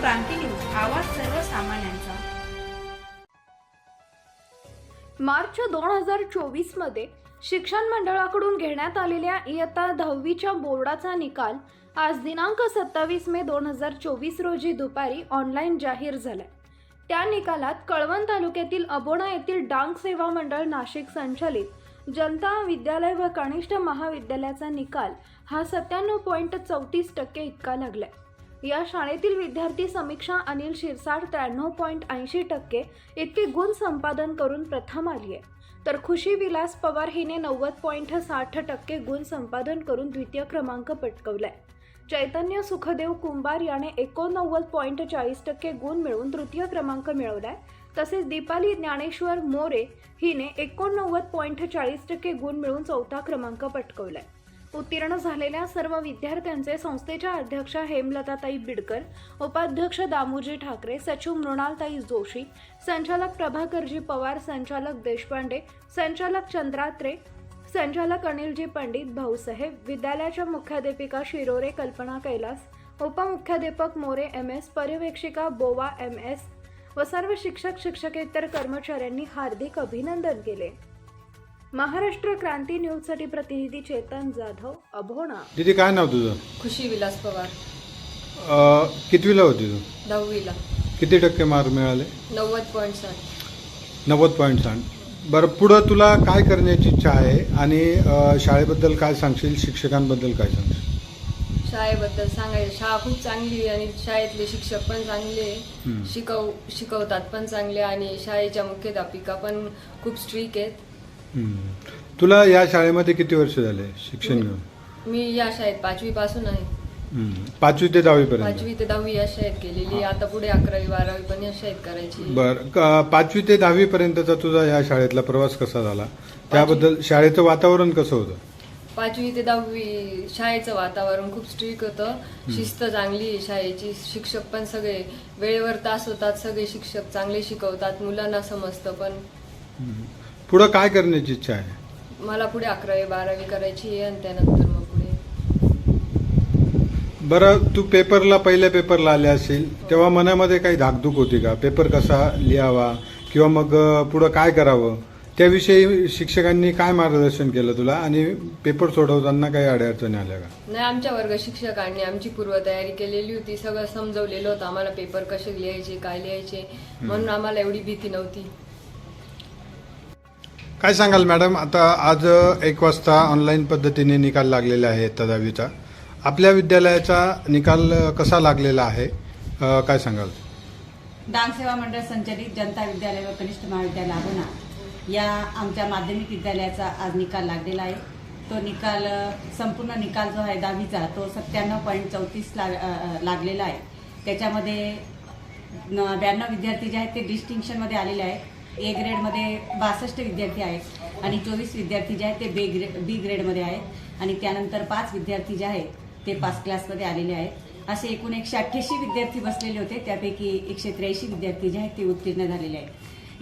क्रांती news आवाज सर्वसामान्यांचा. मार्च दोन हजार चोवीसमध्ये शिक्षण मंडळाकडून घेण्यात आलेल्या इयत्ता दहावीच्या बोर्डाचा निकाल आज दिनांक सत्तावीस मे दोन हजार चोवीस रोजी दुपारी ऑनलाईन जाहीर झालाय. त्या निकालात कळवण तालुक्यातील अबोणा येथील डांग सेवा मंडळ नाशिक संचालित जनता विद्यालय व कनिष्ठ महाविद्यालयाचा निकाल हा सत्त्याण्णव पॉईंट चौतीस टक्के इतका लागलाय. या शाळेतील विद्यार्थी समीक्षा अनिल शिरसाट त्र्याण्णव पॉईंट ऐंशी टक्के इतके गुण संपादन करून प्रथम आली आहे तर खुशी विलास पवार हिने नव्वद पॉईंट साठ टक्के गुण संपादन करून द्वितीय क्रमांक पटकवलाय. चैतन्य सुखदेव कुंभार याने एकोणनव्वद पॉईंट चाळीस टक्के गुण मिळवून तृतीय क्रमांक मिळवलाय. तसेच दीपाली ज्ञानेश्वर मोरे हिने एकोणनव्वद पॉईंट चाळीस टक्के गुण मिळवून चौथा क्रमांक पटकवलाय. उत्तीर्ण झालेल्या सर्व विद्यार्थ्यांचे संस्थेच्या अध्यक्षा हेमलताताई बिडकर उपाध्यक्ष दामोजी ठाकरे सचिव मृणालताई जोशी संचालक प्रभाकरजी पवार संचालक देशपांडे संचालक चंद्रात्रे संचालक अनिलजी पंडित भाऊसाहेब विद्यालयाच्या मुख्याध्यापिका शिरोरे कल्पना कैलास उपमुख्याध्यापक मोरे एम एस पर्यवेक्षिका बोवा एम एस व सर्व शिक्षक शिक्षकेतर कर्मचाऱ्यांनी हार्दिक अभिनंदन केले. महाराष्ट्र क्रांती न्यूजसाठी प्रतिनिधी चेतन जाधव अभोणा. दीदी काय नाव तुझं? खुशी विलास पवार. अ, कितवीला होती तू? दहावीला. किती टक्के मार्क मिळाले? नव्वद पॉईंट साठ. नव्वद पॉईंट साठ. बरं पुढं तुला काय करण्याची इच्छा आहे? आणि अ, शाळेबद्दल काय सांगशील? शिक्षकांबद्दल काय सांगशील? शाळेबद्दल सांगायचं शाळा खूप चांगली आहे आणि शाळेतले शिक्षक पण चांगले हम्म. शिकव शिकवतात पण चांगले आणि शाळेच्या मुख्याध्यापिका पण खूप स्ट्रिक आहेत. हम्म. तुला या शाळेमध्ये किती वर्ष झाले शिक्षण घेऊन? मी या शाळेत पाचवी पासून आहे. हम्म. पाचवी ते दहावीपर्यंत पाचवी ते दहावी या शाळेत केलेली आता पुढे अकरावी बारावी पण या शाळेत करायची बरं. पाचवी ते दहावी पर्यंतचा तुझा या शाळेतला प्रवास कसा झाला? त्याबद्दल शाळेचं वातावरण कसं होतं? पाचवी ते दहावी शाळेचं वातावरण खूप स्ट्रिक होतं. शिस्त चांगली आहे शाळेची. शिक्षक पण सगळे वेळेवर तास होतात. सगळे शिक्षक चांगले शिकवतात. मुलांना समजतं पण. हम्म. पुढं काय करण्याची इच्छा आहे? मला पुढे अकरावी बारावी करायची आहे आणि त्यानंतर मग पुढे. बरं तू पेपरला पहिल्या पेपरला आले असेल तेव्हा मनामध्ये काही धाकधूक होती का? पेपर कसा लिहावा किंवा मग अ, पुढं काय करावं? त्याविषयी शिक्षकांनी काय मार्गदर्शन केलं तुला? आणि पेपर सोडवताना काही अडचणी आल्या का? नाही आमच्या वर्ग शिक्षकांनी आमची पूर्वतयारी केलेली होती सगळं समजवलेलं होतं आम्हाला पेपर कसे लिहायचे काय लिहायचे म्हणून आम्हाला एवढी भीती नव्हती. काय सांगाल मॅडम? आता आज एक वाजता ऑनलाईन पद्धतीने निकाल लागलेला आहे इयत्ता दहावीचा आपल्या विद्यालयाचा निकाल कसा लागलेला आहे? अ, काय सांगाल? डांग सेवा मंडळ संचलित जनता विद्यालय व कनिष्ठ महाविद्यालय आगोना या आमच्या माध्यमिक विद्यालयाचा आज निकाल लागलेला आहे. तो निकाल अ, संपूर्ण निकाल जो आहे दहावीचा तो सत्त्याण्णव पॉईंट चौतीस अ, अ, लागलेला आहे. त्याच्यामध्ये ब्याण्णव विद्यार्थी जे आहेत ते डिस्टिंक्शनमध्ये आलेले आहेत. ए ग्रेडमध्ये बासष्ट विद्यार्थी आहेत आणि चोवीस विद्यार्थी जे आहेत ते बे ग्रेड बी ग्रेडमध्ये आहेत. आणि त्यानंतर पाच विद्यार्थी जे आहेत ते पाच क्लासमध्ये आलेले आहेत. असे एकूण एकशे अठ्ठ्याऐंशी विद्यार्थी बसलेले होते. त्यापैकी एकशे त्र्याऐंशी विद्यार्थी जे आहेत ते उत्तीर्ण झालेले आहेत.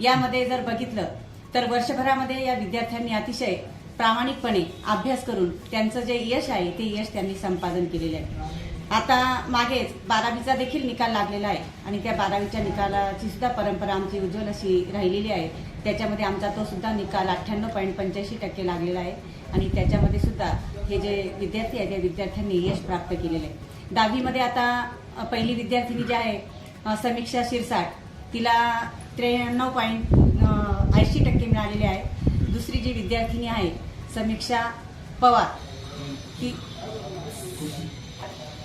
यामध्ये जर बघितलं तर वर्षभरामध्ये या विद्यार्थ्यांनी अतिशय प्रामाणिकपणे अभ्यास करून त्यांचं जे यश आहे ते यश त्यांनी संपादन केलेलं आहे. आता मागेच बारावीचा देखील निकाल लागलेला आहे. आणि त्या बारावीच्या निकालाची सुद्धा परंपरा आमची उज्ज्वल अशी राहिलेली आहे. त्याच्यामध्ये आमचा तो सुद्धा निकाल अठ्ठ्याण्णव पॉईंट पंच्याऐंशी टक्के लागलेला आहे. आणि त्याच्यामध्ये सुद्धा हे जे विद्यार्थी आहेत त्या विद्यार्थ्यांनी यश प्राप्त केलेलं आहे. दहावीमध्ये आता पहिली विद्यार्थिनी जी आहे समीक्षा शिरसाट तिला त्र्याण्णव पॉईंट ऐंशी टक्के मिळालेले आहे. दुसरी जी विद्यार्थिनी आहे समीक्षा पवार ती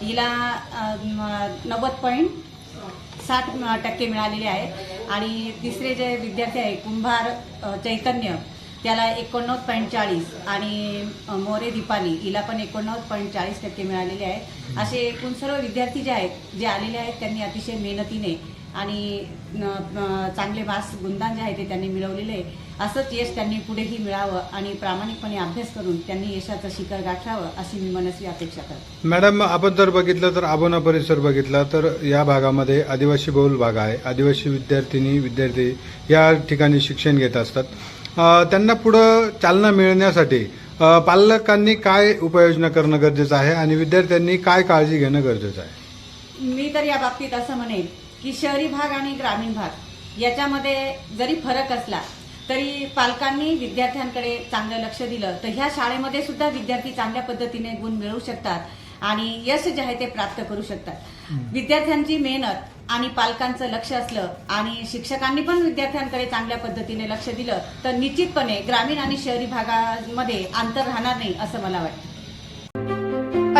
हिला नव्वद पॉईंट साठ टक्के मिळालेले आहे आणि तिसरे जे विद्यार्थी आहे कुंभार चैतन्य त्याला एकोणनव्वद पॉईंट चाळीस आणि मोरे दीपाली हिला पण एकोणनव्वद पॉईंट चाळीस टक्के मिळालेले आहे असे एकूण सर्व विद्यार्थी जे आहेत जे आलेले आहेत त्यांनी अतिशय मेहनतीने आणि चांगले मार्क्स गुणदान जे आहे ते त्यांनी मिळवलेले असंच यश त्यांनी पुढेही मिळावं आणि प्रामाणिकपणे अभ्यास करून त्यांनी यशाचं शिखर गाठावं अशी मी मनस्वी अपेक्षा करते. मॅडम आपण जर बघितलं तर आबोना परिसर बघितला तर या भागामध्ये आदिवासी बहुल भाग आहे. आदिवासी विद्यार्थिनी विद्यार्थी या ठिकाणी शिक्षण घेत असतात. त्यांना पुढं चालना मिळण्यासाठी पालकांनी काय उपाययोजना करणं गरजेचं आहे आणि विद्यार्थ्यांनी काय काळजी घेणं गरजेचं आहे? मी तर या बाबतीत असं म्हणेन की शहरी भाग आणि ग्रामीण भाग याच्यामध्ये जरी फरक असला तरी पालकांनी विद्यार्थ्यांकडे चांगलं लक्ष दिलं तर ह्या शाळेमध्ये सुद्धा विद्यार्थी चांगल्या पद्धतीने गुण मिळवू शकतात आणि यश जे आहे ते प्राप्त करू शकतात. विद्यार्थ्यांची मेहनत आणि पालकांचं लक्ष असलं आणि शिक्षकांनी पण विद्यार्थ्यांकडे चांगल्या पद्धतीने लक्ष दिलं तर निश्चितपणे ग्रामीण आणि शहरी भागामध्ये अंतर राहणार नाही असं मला वाटतं.